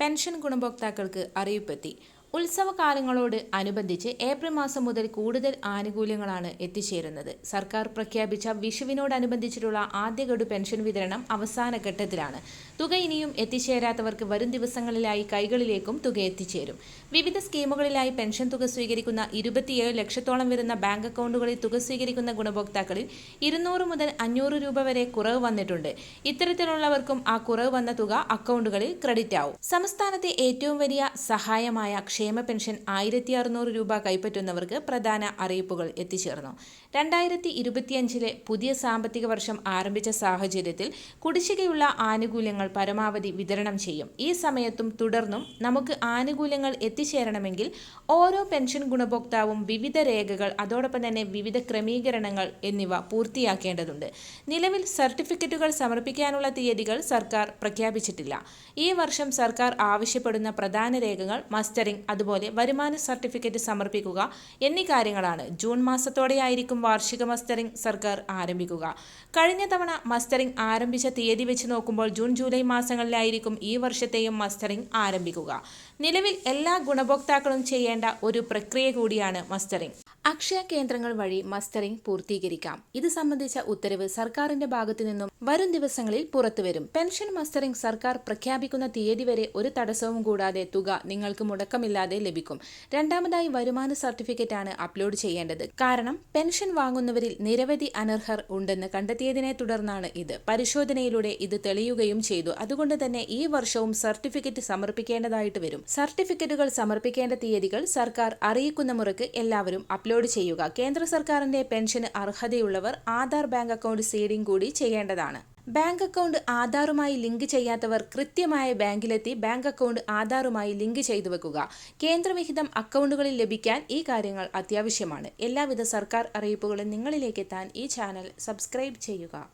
Pension ഗുണഭോക്താക്കൾക്ക് അറിയിപ്പെത്തി ഉത്സവകാലങ്ങളോട് അനുബന്ധിച്ച് April മാസം മുതൽ കൂടുതൽ ആനുകൂല്യങ്ങളാണ് എത്തിച്ചേരുന്നത്. സർക്കാർ പ്രഖ്യാപിച്ച വിഷുവിനോടനുബന്ധിച്ചിട്ടുള്ള ആദ്യ ഗഡു പെൻഷൻ വിതരണം അവസാന ഘട്ടത്തിലാണ്. തുക ഇനിയും എത്തിച്ചേരാത്തവർക്ക് വരും ദിവസങ്ങളിലായി കൈകളിലേക്കും തുക എത്തിച്ചേരും. വിവിധ സ്കീമുകളിലായി പെൻഷൻ തുക സ്വീകരിക്കുന്ന ഇരുപത്തിയേഴ് ലക്ഷത്തോളം വരുന്ന ബാങ്ക് അക്കൗണ്ടുകളിൽ തുക സ്വീകരിക്കുന്ന ഗുണഭോക്താക്കളിൽ ഇരുന്നൂറ് മുതൽ അഞ്ഞൂറ് രൂപ വരെ കുറവ് വന്നിട്ടുണ്ട്. ഇത്തരത്തിലുള്ളവർക്കും ആ കുറവ് വന്ന തുക അക്കൗണ്ടുകളിൽ ക്രെഡിറ്റ് ആവും സംസ്ഥാനത്തെ ഏറ്റവും വലിയ സഹായമായ ക്ഷേമ പെൻഷൻ ആയിരത്തി അറുന്നൂറ് രൂപ കൈപ്പറ്റുന്നവർക്ക് പ്രധാന അറിയിപ്പുകൾ എത്തിച്ചേർന്നു. രണ്ടായിരത്തി ഇരുപത്തിയഞ്ചിലെ പുതിയ സാമ്പത്തിക വർഷം ആരംഭിച്ച സാഹചര്യത്തിൽ കുടിശ്ശികയുള്ള ആനുകൂല്യങ്ങൾ പരമാവധി വിതരണം ചെയ്യും. ഈ സമയത്തും തുടർന്നും നമുക്ക് ആനുകൂല്യങ്ങൾ എത്തിച്ചേരണമെങ്കിൽ ഓരോ പെൻഷൻ ഗുണഭോക്താവും വിവിധ രേഖകൾ അതോടൊപ്പം തന്നെ വിവിധ ക്രമീകരണങ്ങൾ എന്നിവ പൂർത്തിയാക്കേണ്ടതുണ്ട്. നിലവിൽ സർട്ടിഫിക്കറ്റുകൾ സമർപ്പിക്കാനുള്ള തീയതികൾ സർക്കാർ പ്രഖ്യാപിച്ചിട്ടില്ല. ഈ വർഷം സർക്കാർ ആവശ്യപ്പെടുന്ന പ്രധാന രേഖകൾ മസ്റ്ററിംഗ് അതുപോലെ വരുമാന സർട്ടിഫിക്കറ്റ് സമർപ്പിക്കുക എന്നീ കാര്യങ്ങളാണ് ജൂൺ മാസത്തോടെയായിരിക്കും വാർഷിക മസ്റ്ററിംഗ് സർക്കാർ ആരംഭിക്കുക. കഴിഞ്ഞ തവണ മസ്റ്ററിംഗ് ആരംഭിച്ച തീയതി വെച്ച് നോക്കുമ്പോൾ ജൂൺ ജൂലൈ മാസങ്ങളിലായിരിക്കും ഈ വർഷത്തെയും മസ്റ്ററിംഗ് ആരംഭിക്കുക. നിലവിൽ എല്ലാ ഗുണഭോക്താക്കളും ചെയ്യേണ്ട ഒരു പ്രക്രിയ കൂടിയാണ് മസ്റ്ററിംഗ്. അക്ഷയ കേന്ദ്രങ്ങൾ വഴി മസ്റ്ററിംഗ് പൂർത്തീകരിക്കാം. ഇത് സംബന്ധിച്ച ഉത്തരവ് സർക്കാരിന്റെ ഭാഗത്തു നിന്നും വരും ദിവസങ്ങളിൽ പുറത്തുവരും. പെൻഷൻ മസ്റ്ററിംഗ് സർക്കാർ പ്രഖ്യാപിക്കുന്ന തീയതി വരെ ഒരു തടസ്സവും കൂടാതെ തുക നിങ്ങൾക്ക് മുടക്കമില്ലാതെ ലഭിക്കും. രണ്ടാമതായി വരുമാന സർട്ടിഫിക്കറ്റ് ആണ് അപ്ലോഡ് ചെയ്യേണ്ടത്. കാരണം പെൻഷൻ വാങ്ങുന്നവരിൽ നിരവധി അനർഹർ ഉണ്ടെന്ന് കണ്ടെത്തിയതിനെ തുടർന്നാണ് ഇത്. പരിശോധനയിലൂടെ ഇത് തെളിയുകയും ചെയ്തു. അതുകൊണ്ട് തന്നെ ഈ വർഷവും സർട്ടിഫിക്കറ്റ് സമർപ്പിക്കേണ്ടതായിട്ട് വരും. സർട്ടിഫിക്കറ്റുകൾ സമർപ്പിക്കേണ്ട തീയതികൾ സർക്കാർ അറിയിക്കുന്ന മുറയ്ക്ക് എല്ലാവരും അപ്ലോഡ് ചെയ്യുക. കേന്ദ്ര സർക്കാരിന്റെ പെൻഷന് അർഹതയുള്ളവർ ആധാർ ബാങ്ക് അക്കൗണ്ട് സീഡിംഗ് കൂടി ചെയ്യേണ്ടതാണ്. ബാങ്ക് അക്കൗണ്ട് ആധാറുമായി ലിങ്ക് ചെയ്യാത്തവർ കൃത്യമായ ബാങ്കിലെത്തി ബാങ്ക് അക്കൗണ്ട് ആധാറുമായി ലിങ്ക് ചെയ്തു വെക്കുക. കേന്ദ്രവിഹിതം അക്കൗണ്ടുകളിൽ ലഭിക്കാൻ ഈ കാര്യങ്ങൾ അത്യാവശ്യമാണ്. എല്ലാവിധ സർക്കാർ അറിയിപ്പുകളും നിങ്ങളിലേക്ക് എത്താൻ ഈ ചാനൽ സബ്സ്ക്രൈബ് ചെയ്യുക.